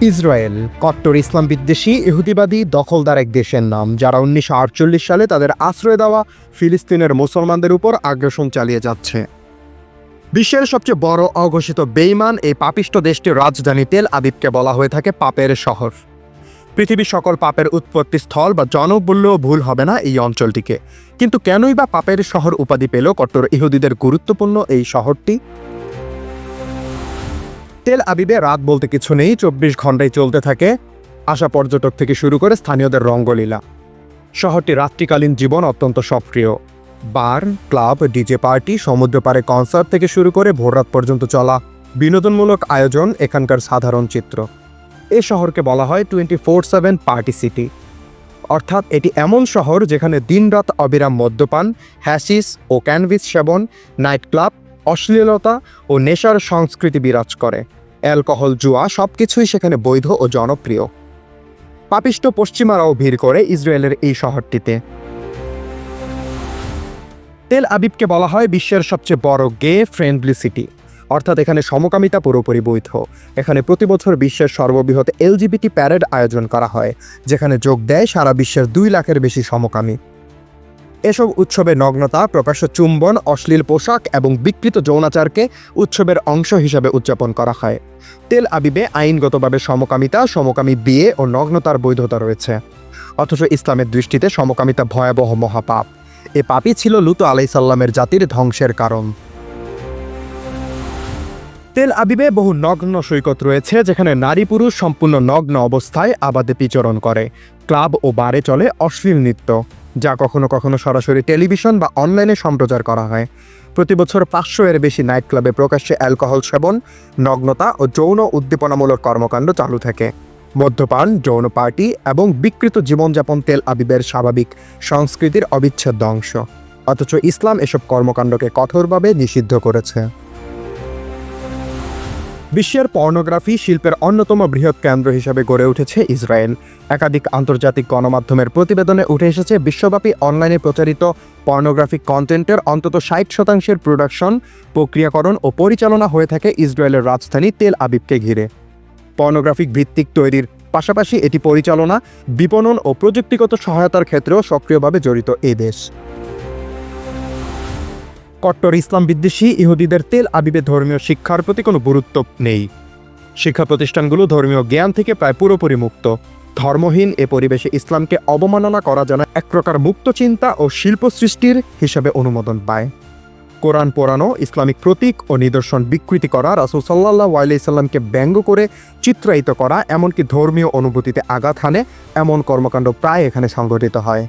Israel, কট্টর ইসলাম বিদ্বেষী, ইহুদিবাদী, দখলদার এক দেশের নাম, যারা উনিশশো আটচল্লিশ সালে তাদের আশ্রয় দেওয়া ফিলিস্তিনের মুসলমানদের উপর আগ্রাসন চালিয়ে যাচ্ছে। বিশ্বের সবচেয়ে বড় অঘোষিত বেইমান এই পাপিষ্ট দেশটির রাজধানী তেল আবিবকে বলা হয়ে থাকে পাপের শহর। পৃথিবীর সকল পাপের উৎপত্তি স্থল বা জনক বললেও ভুল হবে না এই অঞ্চলটিকে। কিন্তু কেনই বা পাপের শহর উপাধি পেল কট্টর ইহুদিদের গুরুত্বপূর্ণ এই শহরটি? তেল আবিবে রাত বলতে কিছু নেই, চব্বিশ ঘন্টায় চলতে থাকে। আসা পর্যটক থেকে শুরু করে স্থানীয়দের রঙ্গলীলা। শহরটি রাত্রিকালীন জীবন অত্যন্ত সক্রিয়। বার, ক্লাব, ডিজে পার্টি সমুদ্র পাড়ে কনসার্ট থেকে শুরু করে ভোররাত পর্যন্ত চলা বিনোদনমূলক আয়োজন এখানকার সাধারণ চিত্র। এ শহরকে বলা হয় twenty four seven party city. অর্থাৎ এটি এমন শহর যেখানে দিনরাত অবিরাম মদ্যপান হ্যাসিস ও ক্যানভিস সেবন নাইট ক্লাব অশ্লীলতা ও নেশার সংস্কৃতি বিরাজ করে। অ্যালকোহল, জুয়া সব কিছুই সেখানে বৈধ ও জনপ্রিয়। পাপিষ্ট পশ্চিমারাও ভিড় করে ইসরায়েলের এই শহরটিতে। তেল আবিবকে বলা হয় বিশ্বের সবচেয়ে বড় গে ফ্রেন্ডলি সিটি। অর্থাৎ এখানে সমকামিতা পুরোপুরি বৈধ। এখানে প্রতি বছর বিশ্বের সর্ববৃহৎ এলজিবিটি প্যারেড আয়োজন করা হয়, যেখানে যোগ দেয় সারা বিশ্বের দুই লাখের বেশি সমকামী। এসব উৎসবে নগ্নতা, প্রকাশ্য চুম্বন, অশ্লীল পোশাক এবং বিকৃত যৌনাচারকে উৎসবের অংশ হিসাবে উদযাপন করা হয়। তেল আবিবে আইনগতভাবে সমকামিতা, সমকামী বিয়ে ও নগ্নতার বৈধতা রয়েছে। অথচ ইসলামের দৃষ্টিতে সমকামিতা ভয়াবহ মহাপাপ। এ পাপই ছিল লুতো আলাইসাল্লামের জাতির ধ্বংসের কারণ। তেল আবিবে বহু নগ্ন সৈকত রয়েছে, যেখানে নারী পুরুষ সম্পূর্ণ নগ্ন অবস্থায় আবাদে বিচরণ করে। ক্লাব ও বারে চলে অশ্লীল নৃত্য। যা কখনো কখনো সরাসরি টেলিভিশন বা অনলাইনে সম্প্রচার করা হয়। প্রতি বছর পাঁচশো এর বেশি নাইট ক্লাবে প্রকাশ্যে অ্যালকোহল সেবন, নগ্নতা ও যৌন উদ্দীপনামূলক কর্মকাণ্ড চালু থাকে। মদ্যপান, যৌন পার্টি এবং বিকৃত জীবনযাপন তেল আবিবের স্বাভাবিক সংস্কৃতির অবিচ্ছেদ্য অংশ। অথচ ইসলাম এসব কর্মকাণ্ডকে কঠোরভাবে নিষিদ্ধ করেছে। বিশ্বের পর্নোগ্রাফি শিল্পের অন্যতম বৃহৎ কেন্দ্র হিসেবে গড়ে উঠেছে ইসরায়েল। একাধিক আন্তর্জাতিক গণমাধ্যমের প্রতিবেদনে উঠে এসেছে, বিশ্বব্যাপী অনলাইনে প্রচারিত পর্নোগ্রাফিক কন্টেন্টের অন্তত ষাট শতাংশের প্রোডাকশন, প্রক্রিয়াকরণ ও পরিচালনা হয়ে থাকে ইসরায়েলের রাজধানী তেল আবিবকে ঘিরে। পর্নোগ্রাফিক ভিত্তিক তৈরির পাশাপাশি এটি পরিচালনা, বিপণন ও প্রযুক্তিগত সহায়তার ক্ষেত্রেও সক্রিয়ভাবে জড়িত এ দেশ। কট্টর ইসলাম বিদ্বেষী, ইহুদিদের তেল আবিবে ধর্মীয় শিক্ষার প্রতি কোনো গুরুত্ব নেই। শিক্ষা প্রতিষ্ঠানগুলো ধর্মীয় জ্ঞান থেকে প্রায় পুরোপুরি মুক্ত। ধর্মহীন এ পরিবেশে ইসলামকে অবমাননা করা যেন এক প্রকার মুক্ত চিন্তা ও শিল্প সৃষ্টির হিসাবে অনুমোদন পায়। কোরআন পোড়ানো, ইসলামিক প্রতীক ও নিদর্শন বিকৃতি করা, রাসুল সাল্লাহ আলাইসাল্লামকে ব্যঙ্গ করে চিত্রায়িত করা, এমনকি ধর্মীয় অনুভূতিতে আঘাত হানে, এমন কর্মকাণ্ড প্রায় এখানে সংঘটিত হয়।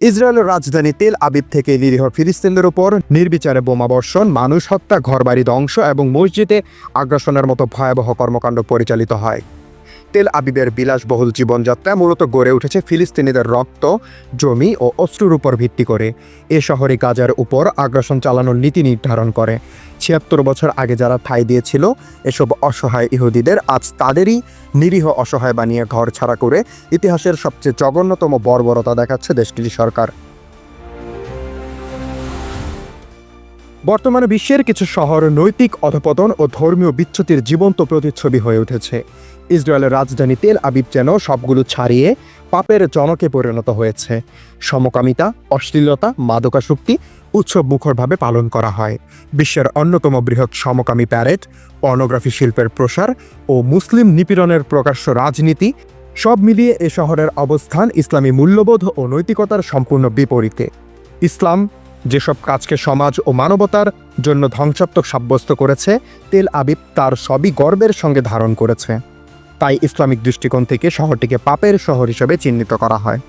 ইসরায়েলের রাজধানী তেল আবিব থেকে নিরীহ ফিলিস্তিনদের উপর নির্বিচারে বোমাবর্ষণ মানুষ হত্যা, ঘরবাড়ি ধ্বংস এবং মসজিদে আগ্রাসনের মতো ভয়াবহ কর্মকাণ্ড পরিচালিত হয়। তেল আবিবের বিলাসবহুল জীবনযাত্রা মূলত গড়ে উঠেছে ফিলিস্তিনিদের রক্ত, জমি ও অস্ত্রের উপর ভিত্তি করে। এ শহরে গাজার উপর আগ্রাসন চালানোর নীতি নির্ধারণ করে। ছিয়াত্তর বছর আগে যারা ঠাঁই দিয়েছিল, এসব অসহায় ইহুদিদের আজ তাদেরই নিরীহ অসহায় বানিয়ে ঘর ছাড়া করে ইতিহাসের সবচেয়ে জঘন্যতম বর্বরতা দেখাচ্ছে দেশটির সরকার। বর্তমানে বিশ্বের কিছু শহর নৈতিক অধপতন ও ধর্মীয় বিচ্যুতির জীবন্ত প্রতিচ্ছবি হয়ে উঠেছে। ইসরায়েলের রাজধানী তেল আবিব যেন সবগুলো ছাড়িয়ে পাপের জনকে পরিণত হয়েছে। সমকামিতা, অশ্লীলতা, মাদকাসক্তি উৎসব মুখরভাবে পালন করা হয়। বিশ্বের অন্যতম বৃহৎ সমকামী প্যারেড, পর্নোগ্রাফি শিল্পের প্রসার ও মুসলিম নিপীড়নের প্রকাশ্য রাজনীতি সব মিলিয়ে এ শহরের অবস্থান ইসলামী মূল্যবোধ ও নৈতিকতার সম্পূর্ণ বিপরীতে। ইসলাম যেসব কাজকে সমাজ ও মানবতার জন্য ধ্বংসাত্মক সাব্যস্ত করেছে, তেল আবিব তার সবই গর্বের সঙ্গে ধারণ করেছে। তাই ইসলামিক দৃষ্টিকোণ থেকে শহরটিকে পাপের শহর হিসেবে চিহ্নিত করা হয়।